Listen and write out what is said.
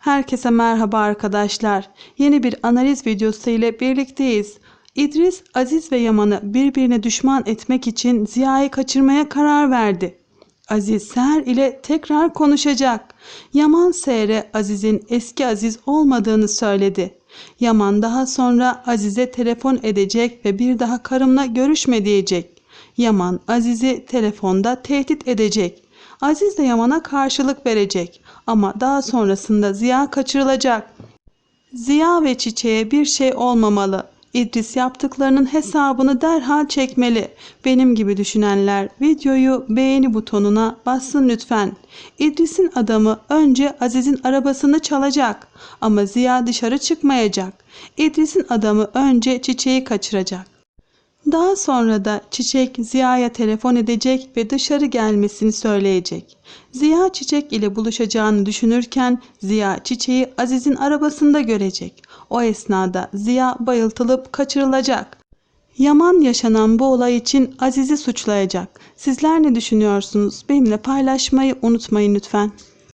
Herkese merhaba arkadaşlar. Yeni bir analiz videosu ile birlikteyiz. İdris, Aziz ve Yaman'ı birbirine düşman etmek için Ziya'yı kaçırmaya karar verdi. Aziz Seher ile tekrar konuşacak. Yaman Seher'e Aziz'in eski Aziz olmadığını söyledi. Yaman daha sonra Aziz'e telefon edecek ve bir daha karımla görüşme diyecek. Yaman Aziz'i telefonda tehdit edecek. Aziz de Yaman'a karşılık verecek ama daha sonrasında Ziya kaçırılacak. Ziya ve Çiçeğe bir şey olmamalı. İdris yaptıklarının hesabını derhal çekmeli. Benim gibi düşünenler videoyu beğeni butonuna bassın lütfen. İdris'in adamı önce Aziz'in arabasını çalacak ama Ziya dışarı çıkmayacak. İdris'in adamı önce Çiçeği kaçıracak. Daha sonra da Çiçek Ziya'ya telefon edecek ve dışarı gelmesini söyleyecek. Ziya Çiçek ile buluşacağını düşünürken Ziya Çiçeği Aziz'in arabasında görecek. O esnada Ziya bayıltılıp kaçırılacak. Yaman yaşanan bu olay için Aziz'i suçlayacak. Sizler ne düşünüyorsunuz? Benimle paylaşmayı unutmayın lütfen.